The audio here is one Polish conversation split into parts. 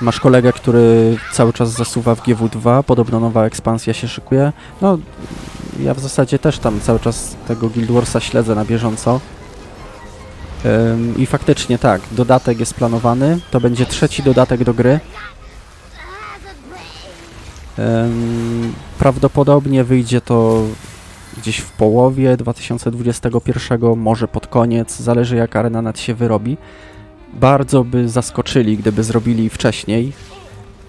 Masz kolegę, który cały czas zasuwa w GW2, podobno nowa ekspansja się szykuje. No, ja w zasadzie też tam cały czas tego Guild Warsa śledzę na bieżąco. Ym, I faktycznie tak, dodatek jest planowany. To będzie trzeci dodatek do gry. Ym, prawdopodobnie wyjdzie to gdzieś w połowie 2021, może pod koniec, zależy jak ArenaNet się wyrobi. Bardzo by zaskoczyli, gdyby zrobili wcześniej,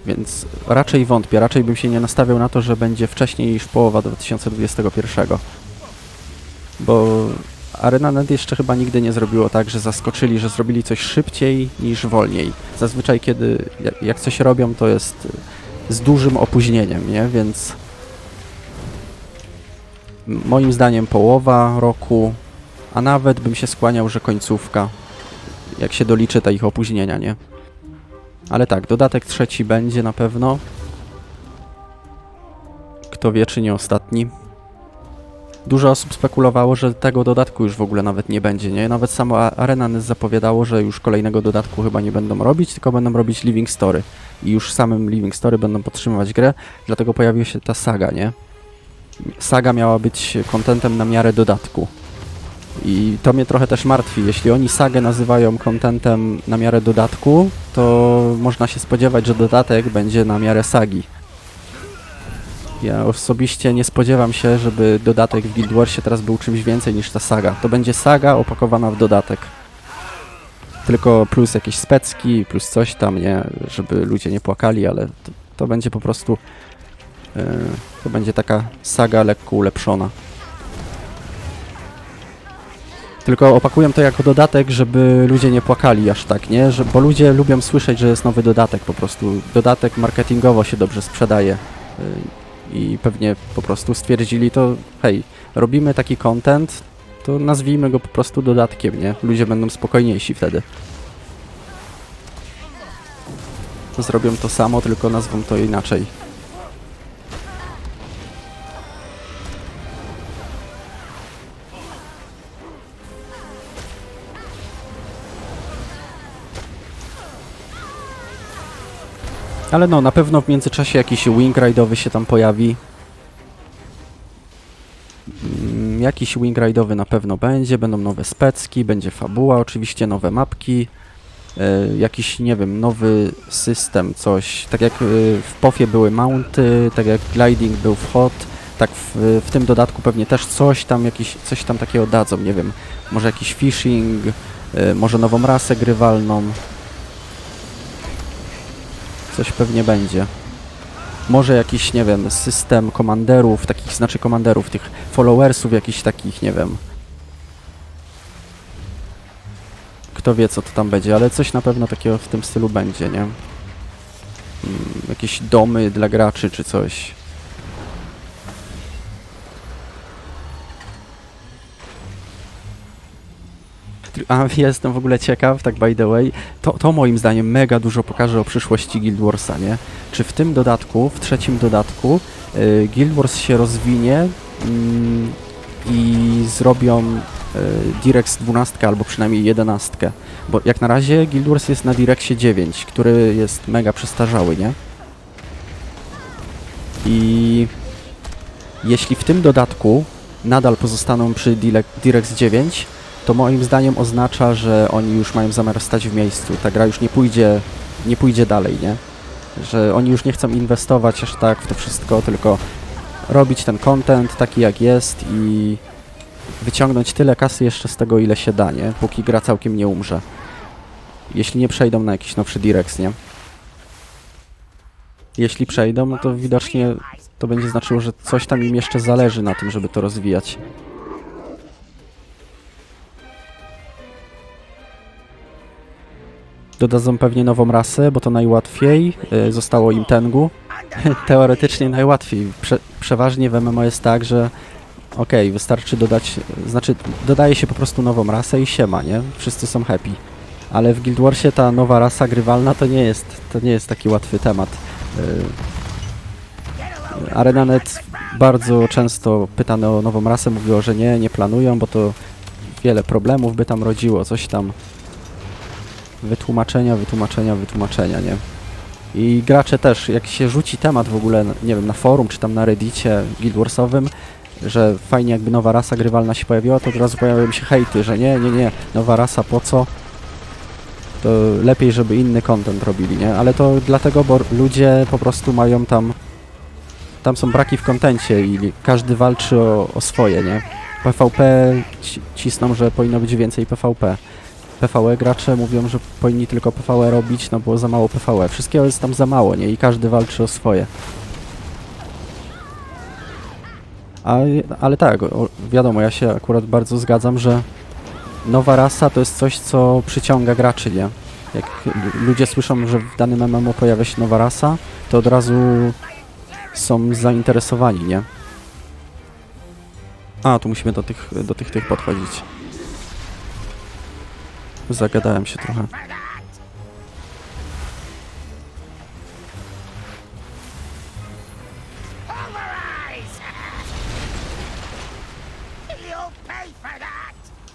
więc raczej wątpię, raczej bym się nie nastawiał na to, że będzie wcześniej niż połowa 2021. Bo ArenaNet jeszcze chyba nigdy nie zrobiło tak, że zaskoczyli, że zrobili coś szybciej niż wolniej. Zazwyczaj kiedy jak- coś robią, to jest z dużym opóźnieniem, nie? Więc moim zdaniem połowa roku, a nawet bym się skłaniał, że końcówka, jak się doliczy te ich opóźnienia, nie? Ale tak, dodatek trzeci będzie na pewno. Kto wie, czy nie ostatni. Dużo osób spekulowało, że tego dodatku już w ogóle nawet nie będzie, nie? Nawet samo A- Arenanet zapowiadało, że już kolejnego dodatku chyba nie będą robić, tylko będą robić Living Story. I już samym Living Story będą podtrzymywać grę, dlatego pojawiła się ta saga, nie? Saga miała być kontentem na miarę dodatku. I to mnie trochę też martwi. Jeśli oni sagę nazywają kontentem na miarę dodatku, to można się spodziewać, że dodatek będzie na miarę sagi. Ja osobiście nie spodziewam się, żeby dodatek w Guild Warsie teraz był czymś więcej niż ta saga. To będzie saga opakowana w dodatek. Tylko plus jakieś specki, plus coś tam, nie? Żeby ludzie nie płakali, ale to, to będzie po prostu... Yy, to będzie taka saga lekko ulepszona. Tylko opakuję to jako dodatek, żeby ludzie nie płakali aż tak, nie? Że, bo ludzie lubią słyszeć, że jest nowy dodatek po prostu. Dodatek marketingowo się dobrze sprzedaje. Yy, I pewnie po prostu stwierdzili to, hej, robimy taki content, to nazwijmy go po prostu dodatkiem, nie? Ludzie będą spokojniejsi wtedy. Zrobią to samo, tylko nazwą to inaczej. Ale no, na pewno w międzyczasie jakiś wing ride'owy się tam pojawi. Mm, Jakiś wing ride'owy na pewno będzie, będą nowe specki, będzie fabuła, oczywiście nowe mapki, e, jakiś, nie wiem, nowy system, coś, tak jak e, w POFie były mounty, tak jak gliding był w hot, tak w, w tym dodatku pewnie też coś tam, jakiś, coś tam takiego dadzą, nie wiem, może jakiś fishing, e, może nową rasę grywalną, coś pewnie będzie. Może jakiś, nie wiem, system komanderów, takich, znaczy komanderów, tych followersów jakichś takich, nie wiem. Kto wie, co to tam będzie, ale coś na pewno takiego w tym stylu będzie, nie? Mm, jakieś domy dla graczy, czy coś. A jestem w ogóle ciekaw, tak by the way, to, to moim zdaniem mega dużo pokaże o przyszłości Guild Warsa, nie? Czy w tym dodatku, w trzecim dodatku, y, Guild Wars się rozwinie mm, i zrobią y, Direx 12 albo przynajmniej 11. Bo jak na razie Guild Wars jest na Direxie 9, który jest mega przestarzały, nie? I jeśli w tym dodatku nadal pozostaną przy Direx 9, to moim zdaniem oznacza, że oni już mają zamiar stać w miejscu. Ta gra już nie pójdzie, nie pójdzie dalej, nie? Że oni już nie chcą inwestować aż tak w to wszystko, tylko robić ten content taki jak jest i wyciągnąć tyle kasy jeszcze z tego, ile się da, nie? Póki gra całkiem nie umrze. Jeśli nie przejdą na jakiś nowszy Direx, nie? Jeśli przejdą, no to widocznie to będzie znaczyło, że coś tam im jeszcze zależy na tym, żeby to rozwijać. Dodadzą pewnie nową rasę, bo to najłatwiej. Y, Zostało im Tengu. Teoretycznie najłatwiej. Prze przeważnie w MMO jest tak, że okej, wystarczy dodać, znaczy dodaje się po prostu nową rasę i siema, nie? Wszyscy są happy. Ale w Guild Warsie ta nowa rasa grywalna to nie jest, to nie jest taki łatwy temat. Y, ArenaNet bardzo często pytane o nową rasę mówiło, że nie, nie planują, bo to wiele problemów by tam rodziło, coś tam. Wytłumaczenia, wytłumaczenia, wytłumaczenia, nie? I gracze też, jak się rzuci temat w ogóle, nie wiem, na forum czy tam na reddicie Guild Warsowym, że fajnie jakby nowa rasa grywalna się pojawiła, to od razu pojawiają się hejty, że nie, nie, nie, nowa rasa po co? To lepiej, żeby inny content robili, nie? Ale to dlatego, bo ludzie po prostu mają tam... Tam są braki w kontencie i każdy walczy o, o swoje, nie? PvP ci- cisną, że powinno być więcej PvP. PvE gracze mówią, że powinni tylko PvE robić, no bo za mało PvE. Wszystkiego jest tam za mało, nie? I każdy walczy o swoje. A, ale tak, wiadomo, ja się akurat bardzo zgadzam, że nowa rasa to jest coś, co przyciąga graczy, nie? Jak ludzie słyszą, że w danym MMO pojawia się nowa rasa, to od razu są zainteresowani, nie? A, tu musimy do tych, do tych, tych podchodzić. Zagadałem się trochę.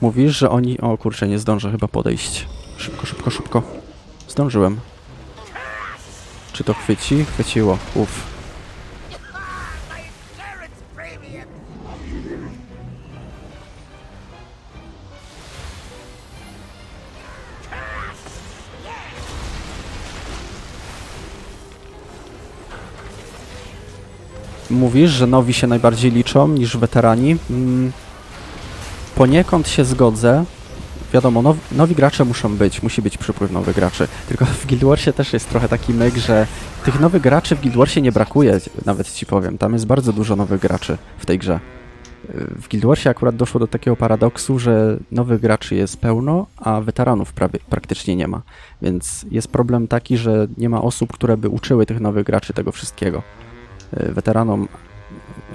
Mówisz, że oni... O kurczę, nie zdążę chyba podejść. Szybko, szybko, szybko. Zdążyłem. Czy to chwyci? Chwyciło. Uff. Mówisz, że nowi się najbardziej liczą niż weterani. Mm, poniekąd się zgodzę. Wiadomo, now, nowi gracze muszą być, musi być przypływ nowych graczy. Tylko w Guild Warsie też jest trochę taki myk, że tych nowych graczy w Guild Warsie nie brakuje, nawet ci powiem. Tam jest bardzo dużo nowych graczy w tej grze. W Guild Warsie akurat doszło do takiego paradoksu, że nowych graczy jest pełno, a weteranów prawie, praktycznie nie ma. Więc jest problem taki, że nie ma osób, które by uczyły tych nowych graczy tego wszystkiego weteranom,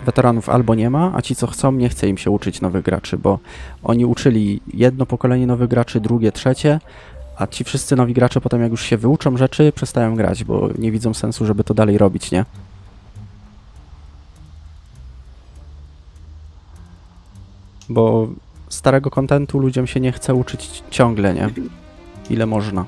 weteranów albo nie ma, a ci co chcą, nie chce im się uczyć nowych graczy, bo oni uczyli jedno pokolenie nowych graczy, drugie, trzecie, a ci wszyscy nowi gracze potem jak już się wyuczą rzeczy, przestają grać, bo nie widzą sensu, żeby to dalej robić, nie? Bo starego kontentu ludziom się nie chce uczyć ciągle, nie? Ile można.